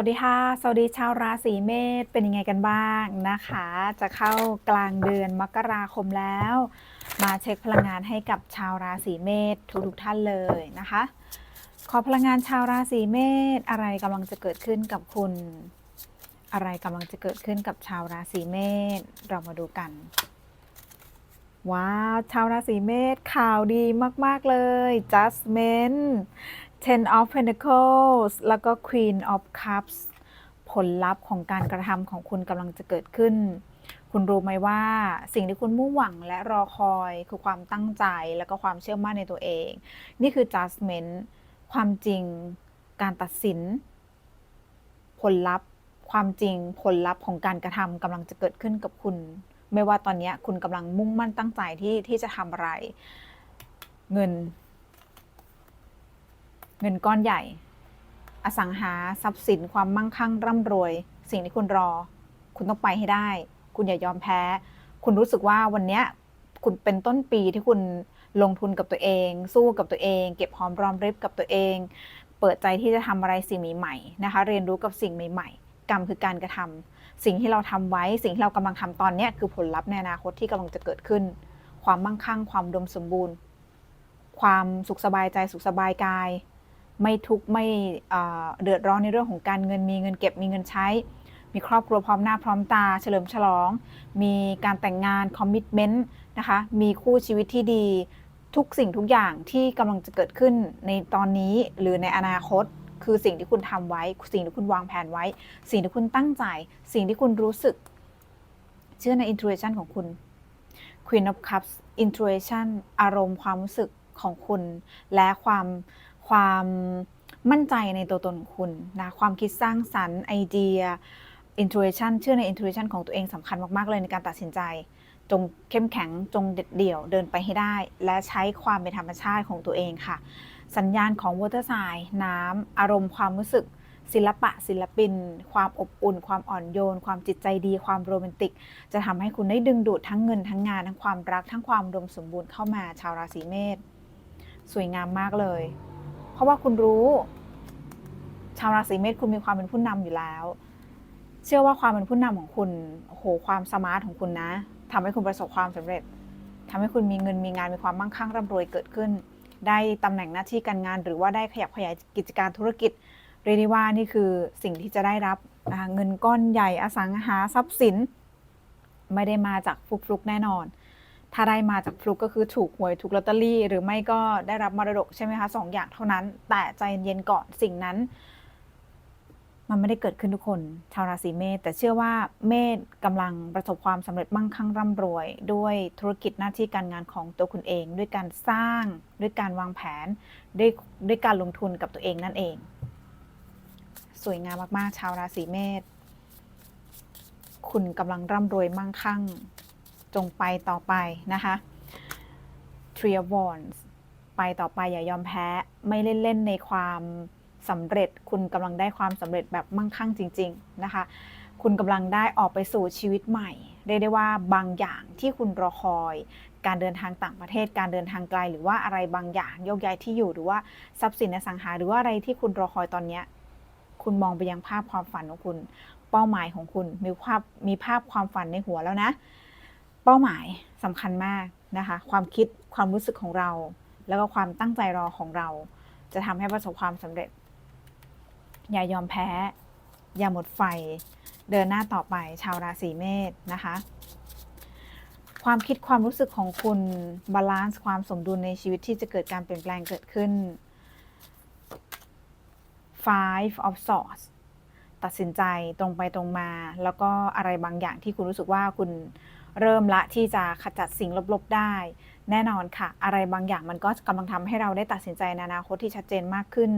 วัสดีค่ะ สวัสดีชาวราศีเมษเป็นยังไงกันบ้างนะคะ จะเข้ากลางเดือนมกราคมแล้ว มาเช็คพลังงานให้กับชาวราศีเมษทุกๆท่านเลยนะคะ ขอพลังงานชาวราศีเมษอะไรกำลังจะเกิดขึ้นกับคุณ อะไรกำลังจะเกิดขึ้นกับชาวราศีเมษเรามาดูกันว้าวชาวราศีเมษข่าวดีมาก ๆ เลย Judgment Ten of Pentacles แล้วก็ Queen of Cups ผลลัพธ์ของการกระทำของคุณกำลังจะเกิดขึ้น คุณรู้ไหมว่าสิ่งที่คุณมุ่งหวังและรอคอยคือความตั้งใจแล้วก็ความเชื่อมั่นในตัวเอง นี่คือ judgment ความจริง การตัดสิน ผลลัพธ์ความจริงผลลัพธ์ของการกระทำกำลังจะเกิดขึ้นกับคุณ ไม่ว่าตอนนี้คุณกำลังมุ่งมั่นตั้งใจที่ที่จะทำอะไร เงิน เงินก้อนใหญ่ อสังหาทรัพย์สินความมั่งคั่งร่ำรวย สิ่งที่คุณรอ คุณต้องไปให้ได้ คุณอย่ายอมแพ้ คุณรู้สึกว่าวันนี้คุณเป็นต้นปีที่คุณลงทุนกับตัวเอง สู้กับตัวเอง เก็บหอมรอมริบกับตัวเอง เปิดใจที่จะทำอะไรสิ่งใหม่ๆนะคะ เรียนรู้กับสิ่งใหม่ๆ กรรมคือการกระทำสิ่งที่เราทำไว้ สิ่งที่เรากำลังทำตอนนี้คือผลลัพธ์ในอนาคตที่กำลังจะเกิดขึ้น ความมั่งคั่ง ความดมสมบูรณ์ ความสุขสบายใจสุขสบายกาย ไม่ทุกข์ไม่เดือดร้อนในเรื่องของการเงินมีเงินเก็บมีเงินใช้ มีครอบครัวพร้อมหน้าพร้อมตา เฉลิมฉลอง มีการแต่งงานคอมมิชเมนต์นะคะมีคู่ชีวิตที่ดี ทุกสิ่งทุกอย่างที่กำลังจะเกิดขึ้นในตอนนี้หรือในอนาคตคือสิ่งที่คุณทำไว้ สิ่งที่คุณวางแผนไว้ สิ่งที่คุณตั้งใจ สิ่งที่คุณรู้สึก เชื่อใน intuition ของคุณ Queen of Cups intuition อารมณ์ความรู้สึกของคุณ และความ ความมั่นใจในตัวตนของคุณนะความคิดสร้างสรรค์ไอเดีย intuition เชื่อใน intuition ของตัวเองสำคัญมากๆเลยในการตัดสินใจ จงเข้มแข็งจงเด็ดเดี่ยวเดินไปให้ได้ และใช้ความเป็นธรรมชาติของตัวเองค่ะ สัญญาณของ water sign น้ำอารมณ์ความรู้สึกศิลปะศิลปิน ความอบอุ่น ความอ่อนโยน ความจิตใจดี ความโรแมนติก จะทำให้คุณได้ดึงดูดทั้งเงินทั้งงาน ทั้งความรัก ทั้งความดมสมบูรณ์เข้ามาชาวราศีเมษสวยงามมากเลย เพราะว่าคุณรู้ ชาวราศีเมษคุณมีความเป็นผู้นำอยู่แล้ว เชื่อว่าความเป็นผู้นำของคุณโอ้โหความสมาร์ทของคุณนะทำให้คุณประสบความสำเร็จทำให้คุณมีเงินมีงานมีความมั่งคั่งร่ำรวยเกิดขึ้น ได้ตำแหน่งหน้าที่การงาน หรือว่าได้ขยับขยายกิจการธุรกิจเรียกได้ว่านี่คือสิ่งที่จะได้รับเงินก้อนใหญ่อสังหาทรัพย์สิน ไม่ได้มาจากฟลุกๆแน่นอน ถ้าได้มาจากฟลุกก็คือถูกหวยถูกลอตเตอรี่ หรือไม่ก็ได้รับมรดกใช่ไหมคะสองอย่างเท่านั้น แต่ใจเย็นๆก่อนสิ่งนั้น มันไม่ได้เกิดขึ้นทุกคน ชาวราศีเมษแต่เชื่อว่าเมษกำลังประสบความสำเร็จมั่งคั่งร่ำรวย ด้วยธุรกิจหน้าที่การงานของตัวคุณเอง ด้วยการสร้างด้วยการวางแผน ด้วยด้วยการลงทุนกับตัวเองนั่นเอง สวยงามมากๆ ชาวราศีเมษคุณกำลังร่ำรวยมั่งคั่ง จงไปต่อไปนะคะ Three of Wands ไปต่อไปอย่ายอมแพ้ ไม่เล่นๆในความสำเร็จ คุณกำลังได้ความสำเร็จแบบมั่งคั่งจริง ๆ นะคะ คุณกำลังได้ออกไปสู่ชีวิตใหม่ เรียกได้ว่าบางอย่างที่คุณรอคอย การเดินทางต่างประเทศ การเดินทางไกล หรือว่าอะไรบางอย่างโยกย้ายที่อยู่ หรือว่าทรัพย์สินอสังหา หรือว่าอะไรที่คุณรอคอยตอนนี้ คุณมองไปยังภาพความฝันของคุณ เป้าหมายของคุณ มีภาพมีภาพความฝันในหัวแล้วนะ เป้าหมายสำคัญมากนะคะ ความคิดความรู้สึกของเรา แล้วก็ความตั้งใจรอของเรา จะทำให้ประสบความสำเร็จ อย่ายอมแพ้ อย่าหมดไฟ เดินหน้าต่อไปชาวราศีเมษนะคะ ความคิดความรู้สึกของคุณบาลานซ์ความสมดุลในชีวิตที่จะเกิดการเปลี่ยนแปลงเกิดขึ้น five of swords ตัดสินใจตรงไปตรงมา แล้วก็อะไรบางอย่างที่คุณรู้สึกว่าคุณ เริ่มละที่จะขจัดสิ่งลบๆได้ แน่นอนค่ะ อะไรบางอย่างมันก็กำลังทำให้เราได้ตัดสินใจในอนาคตที่ชัดเจนมากขึ้น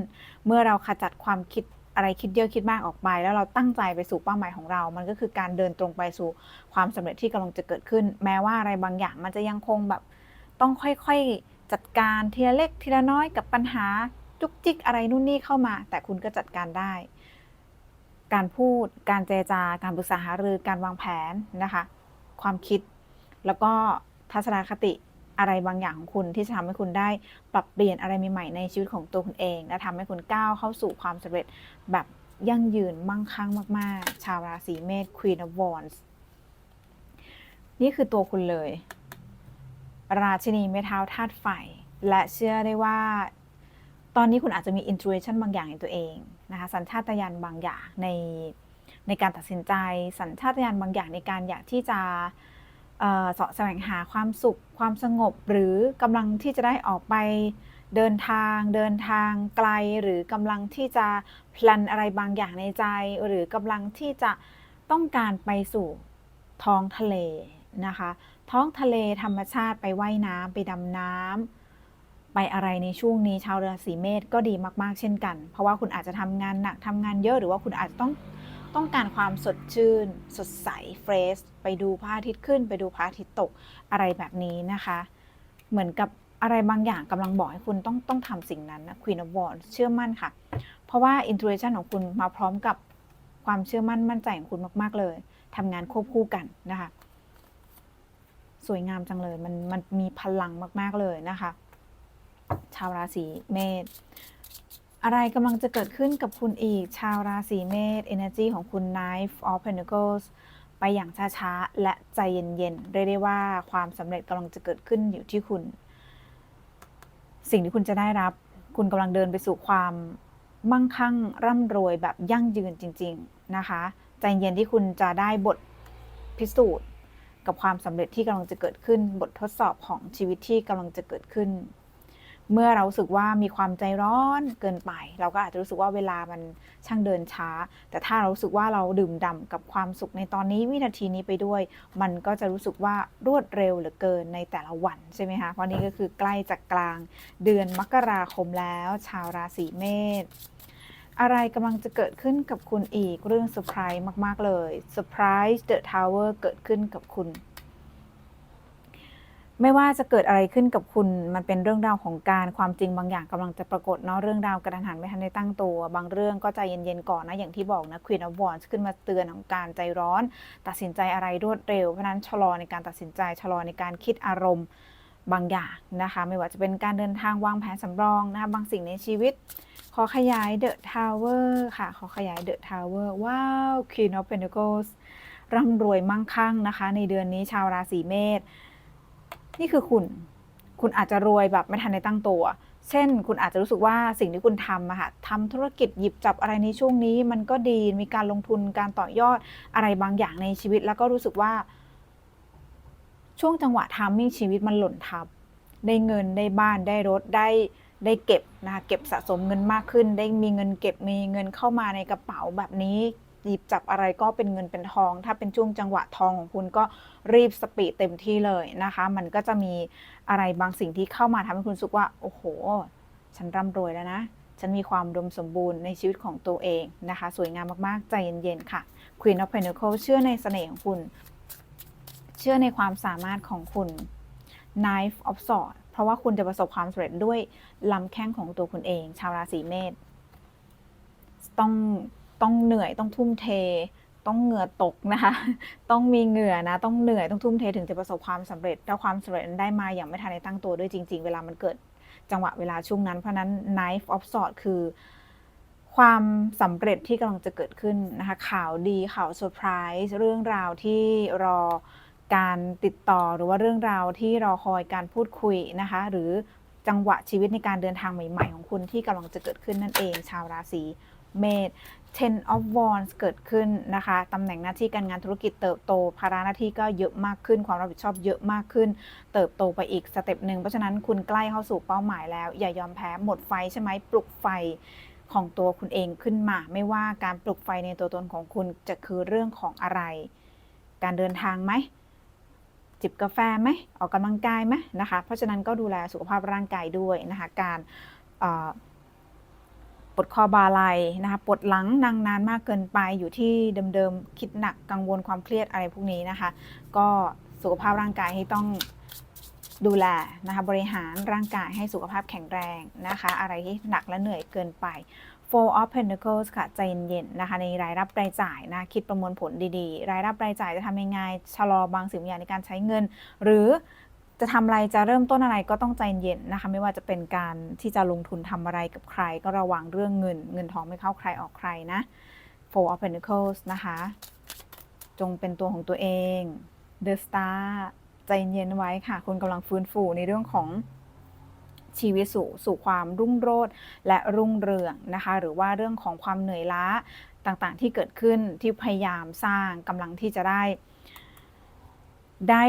เมื่อเราขจัดความคิดอะไรคิดเยอะคิดมากออกไป แล้วเราตั้งใจไปสู่เป้าหมายของเรา มันก็คือการเดินตรงไปสู่ความสำเร็จที่กำลังจะเกิดขึ้น แม้ว่าอะไรบางอย่างมันจะยังคงแบบต้องค่อยๆจัดการทีละเล็กทีละน้อยกับปัญหาจุกจิกอะไรนู่นนี่เข้ามา แต่คุณก็จัดการได้ การพูด การเจรจาการปรึกษาหารือ การวางแผนนะคะ ความคิด แล้วก็ทัศนคติอะไรบางอย่างของคุณที่จะทำให้คุณได้ปรับเปลี่ยนอะไรใหม่ๆในชีวิตของตัวคุณเอง และทำให้คุณก้าวเข้าสู่ความสำเร็จแบบยั่งยืนมั่งคั่งมาก ๆ ชาวราศีเมษ Queen of Wands นี่คือตัวคุณเลย ราชินีไม้เท้าธาตุไฟ และเชื่อได้ว่า ตอนนี้คุณอาจจะมี intuition บางอย่างในตัวเองนะคะ สัญชาตญาณบางอย่างใน ในการตัดสินใจ สัญชาตญาณบางอย่างในการอยากที่จะเสาะแสวงหาความสุข ความสงบ หรือกำลังที่จะได้ออกไปเดินทาง เดินทางไกล หรือกำลังที่จะแพลนอะไรบางอย่างในใจ หรือกำลังที่จะต้องการไปสู่ท้องทะเลนะคะ ท้องทะเลธรรมชาติไปไว่ายน้ำไปดำน้ำไปอะไรในช่วงนี้ชาวราศีเมษก็ดีมาก ๆ เช่นกัน เพราะว่าคุณอาจจะทำงานหนักทำงานเยอะหรือว่าคุณอาจจะต้อง ต้องการความสดชื่น สดใสเฟรชไปดูพระอาทิตย์ขึ้น ไปดูพระอาทิตย์ตกอะไรแบบนี้นะคะ เหมือนกับอะไรบางอย่างกำลังบอกให้คุณต้องต้องทำสิ่งนั้นนะ Queen of Wands เชื่อมั่นค่ะ เพราะว่า intuition ของคุณมาพร้อมกับความเชื่อมั่นมั่นใจของคุณมาก ๆ เลยทำงานควบคู่กันนะคะ สวยงามจังเลยมันมันมีพลังมาก ๆเลยนะคะ ชาวราศีเมษ อะไรกำลังจะเกิดขึ้นกับคุณอีก ชาวราศีเมษ energy ของคุณ Knife of Pentacles ไปอย่างช้าๆ และใจเย็นๆ เรียกได้ว่าความสำเร็จกำลังจะเกิดขึ้นอยู่ที่คุณ สิ่งที่คุณจะได้รับ คุณกำลังเดินไปสู่ความมั่งคั่งร่ำรวยแบบยั่งยืนจริง ๆ นะคะ ใจเย็นที่คุณจะได้บทพิสูจน์ กับความสำเร็จที่กำลังจะเกิดขึ้น บททดสอบของชีวิตที่กำลังจะเกิดขึ้น เมื่อเราสึกว่ามีความใจร้อนเกินไป เราก็อาจจะรู้สึกว่าเวลามันช่างเดินช้า แต่ถ้าเรารู้สึกว่าเราดื่มด่ำกับความสุขในตอนนี้วินาทีนี้ไปด้วย มันก็จะรู้สึกว่ารวดเร็วเหลือเกินในแต่ละวันใช่ไหมคะเพราะนี่ก็คือใกล้จากกลางเดือนมกราคมแล้ว ชาวราศีเมษอะไรกำลังจะเกิดขึ้นกับคุณอีกเรื่องเซอร์ไพรส์มาก ๆ เลยเซอร์ไพรส์เดอะทาวเวอร์เกิดขึ้นกับคุณ ไม่ว่าจะเกิดอะไรขึ้นกับคุณ มันเป็นเรื่องราวของการความจริงบางอย่างกำลังจะปรากฏเนาะเรื่องราวกระทันหันไม่ทันได้ตั้งตัว บางเรื่องก็ใจเย็นๆก่อนนะอย่างที่บอกนะ Queen of Wands ขึ้นมาเตือนของการใจร้อน ตัดสินใจอะไรรวดเร็ว เพราะนั้นชะลอในการตัดสินใจชะลอในการคิดอารมณ์บางอย่างนะคะ ไม่ว่าจะเป็นการเดินทางวางแผนสำรองนะคะบางสิ่งในชีวิต ขอขยาย The Tower ค่ะ ขอขยาย The Tower ว้าว Queen of Pentacles ร่ำรวยมั่งคั่งนะคะ ในเดือนนี้ชาวราศีเมษ นี่คือคุณ คุณอาจจะรวยแบบไม่ทันในตั้งตัว เช่น คุณอาจจะรู้สึกว่าสิ่งที่คุณทำอะค่ะทำธุรกิจหยิบจับอะไรในช่วงนี้ มันก็ดีมีการลงทุนการต่อยอดอะไรบางอย่างในชีวิต แล้วก็รู้สึกว่า ช่วงจังหวะทามมิ่งชีวิตมันหล่นทับได้เงินได้บ้านได้รถได้ได้เก็บนะคะเก็บสะสมเงินมากขึ้น ได้มีเงินเก็บมีเงินเข้ามาในกระเป๋าแบบนี้ หยิบจับอะไรก็เป็นเงินเป็นทอง ถ้าเป็นช่วงจังหวะทองของคุณก็รีบสปีดเต็มที่เลยนะคะ มันก็จะมีอะไรบางสิ่งที่เข้ามาทำให้คุณรู้สึกว่า โอ้โห ฉันร่ำรวยแล้วนะ ฉันมีความดมสมบูรณ์ในชีวิตของตัวเองนะคะ สวยงามมากๆ ใจเย็นๆค่ะ Queen of Pentacles เชื่อในเสน่ห์ของคุณ เชื่อในความสามารถของคุณ Knife of Swords เพราะว่าคุณจะประสบความสำเร็จด้วยลำแข้งของตัวคุณเอง ชาวราศีเมษต้อง ต้องเหนื่อยต้องทุ่มเท ต้องเหงื่อตกนะคะ ต้องมีเหงื่อนะ ต้องเหนื่อยต้องทุ่มเทถึงจะประสบความสำเร็จถ้าความสำเร็จนั้นได้มาอย่างไม่ทันในตั้งตัวด้วยจริง ๆ เวลามันเกิดจังหวะเวลาช่วงนั้น เพราะนั้น knife of sword คือความสำเร็จที่กำลังจะเกิดขึ้นนะคะ ข่าวดีข่าวเซอร์ไพรส์เรื่องราวที่รอการติดต่อหรือว่าเรื่องราวที่รอคอยการพูดคุยนะคะ หรือจังหวะชีวิตในการเดินทางใหม่ ๆ ของคุณที่กำลังจะเกิดขึ้นนั่นเอง ชาวราศี เมษ Ten of Wands เกิดขึ้นนะคะตำแหน่งหน้าที่การงานธุรกิจเติบโต ภาระหน้าที่ก็เยอะมากขึ้น ความรับผิดชอบเยอะมากขึ้น เติบโตไปอีกสเต็ปหนึ่ง เพราะฉะนั้นคุณใกล้เข้าสู่เป้าหมายแล้ว อย่ายอมแพ้ หมดไฟใช่ไหม ปลุกไฟของตัวคุณเองขึ้นมา ไม่ว่าการปลุกไฟในตัวตนของคุณจะคือเรื่องของอะไร การเดินทางไหม จิบกาแฟไหม ออกกำลังกายไหมนะคะ เพราะฉะนั้นก็ดูแลสุขภาพร่างกายด้วยนะคะ การ ปวดคอบาไหลนะคะปวดหลังนางนานมากเกินไปอยู่ที่เดิมๆคิดหนักกังวลความเครียดอะไรพวกนี้นะคะ ก็สุขภาพร่างกายให้ต้องดูแลนะคะบริหารร่างกายให้สุขภาพแข็งแรงนะคะ อะไรที่หนักและเหนื่อยเกินไป Four of Pentacles ค่ะใจเย็นๆนะคะ ในรายรับรายจ่ายนะคิดประมวลผลดีๆ รายรับรายจ่ายจะทำยังไงชะลอบางสิ่งบางอย่างในการใช้เงิน หรือ จะทำอะไรจะเริ่มต้นอะไรก็ต้องใจเย็นนะคะ ไม่ว่าจะเป็นการที่จะลงทุนทำอะไรกับใคร ก็ระวังเรื่องเงิน เงินทองไม่เข้าใครออกใครนะ Four of Pentacles นะคะ จงเป็นตัวของตัวเอง The Star ใจเย็นไว้ค่ะ คุณกำลังฟื้นฟูในเรื่องของชีวิตสู่สู่ความรุ่งโรจน์และรุ่งเรืองนะคะ หรือว่าเรื่องของความเหนื่อยล้าต่างๆ ที่เกิดขึ้นที่พยายามสร้างกำลังที่จะได้ได้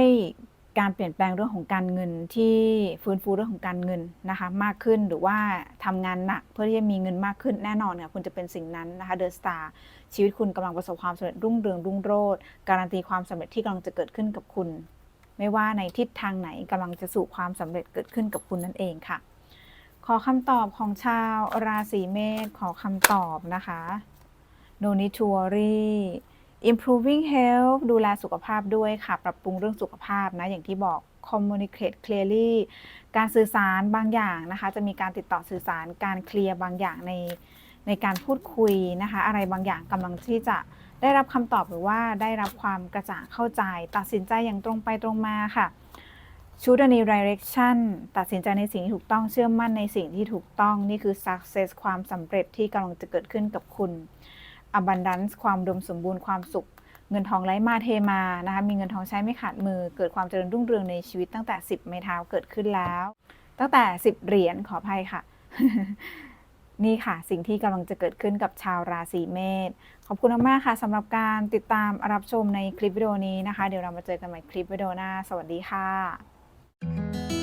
การเปลี่ยนแปลงเรื่องของการเงินที่ฟื้นฟูเรื่องของการเงินนะคะมากขึ้นหรือว่าทำงานหนักเพื่อที่จะมีเงินมากขึ้นแน่นอนค่ะคุณจะเป็นสิ่งนั้นนะคะเดอะสตาร์ชีวิตคุณกำลังประสบความสำเร็จรุ่งเรืองรุ่งโรจน์การันตีความสำเร็จที่กำลังจะเกิดขึ้นกับคุณ ไม่ว่าในทิศทางไหนกำลังจะสู่ความสำเร็จเกิดขึ้นกับคุณนั่นเองค่ะ ขอคำตอบของชาวราศีเมษขอคำตอบนะคะ no need to worry improving health ดูแลสุขภาพด้วยค่ะ ปรับปรุงเรื่องสุขภาพนะ อย่างที่บอก communicate clearly การสื่อสารบางอย่างนะคะ จะมีการติดต่อสื่อสาร การเคลียร์บางอย่างในในการพูดคุยนะคะ อะไรบางอย่างกำลังที่จะได้รับคำตอบหรือว่าได้รับความกระจ่างเข้าใจ ตัดสินใจอย่างตรงไปตรงมาค่ะชูด new direction ตัดสินใจในสิ่งที่ถูกต้องเชื่อมั่นในสิ่งที่ถูกต้องนี่คือ success ความสำเร็จที่กำลังจะเกิดขึ้นกับคุณ abundance ความดมสมบูรณ์ความสุข เงินทองไหลมาเทมานะคะมีเงินทองใช้ไม่ขาดมือ เกิดความเจริญรุ่งเรืองในชีวิตตั้งแต่ 10 ไม้เท้าเกิดขึ้นแล้ว ตั้งแต่ 10 เหรียญขออภัยค่ะ นี่ค่ะ สิ่งที่กำลังจะเกิดขึ้นกับชาวราศีเมษขอบคุณมากๆค่ะสำหรับการติดตามรับชมในคลิปวิดีโอนี้นะคะ เดี๋ยวเรามาเจอกันใหม่คลิปวิดีโอหน้า สวัสดีค่ะ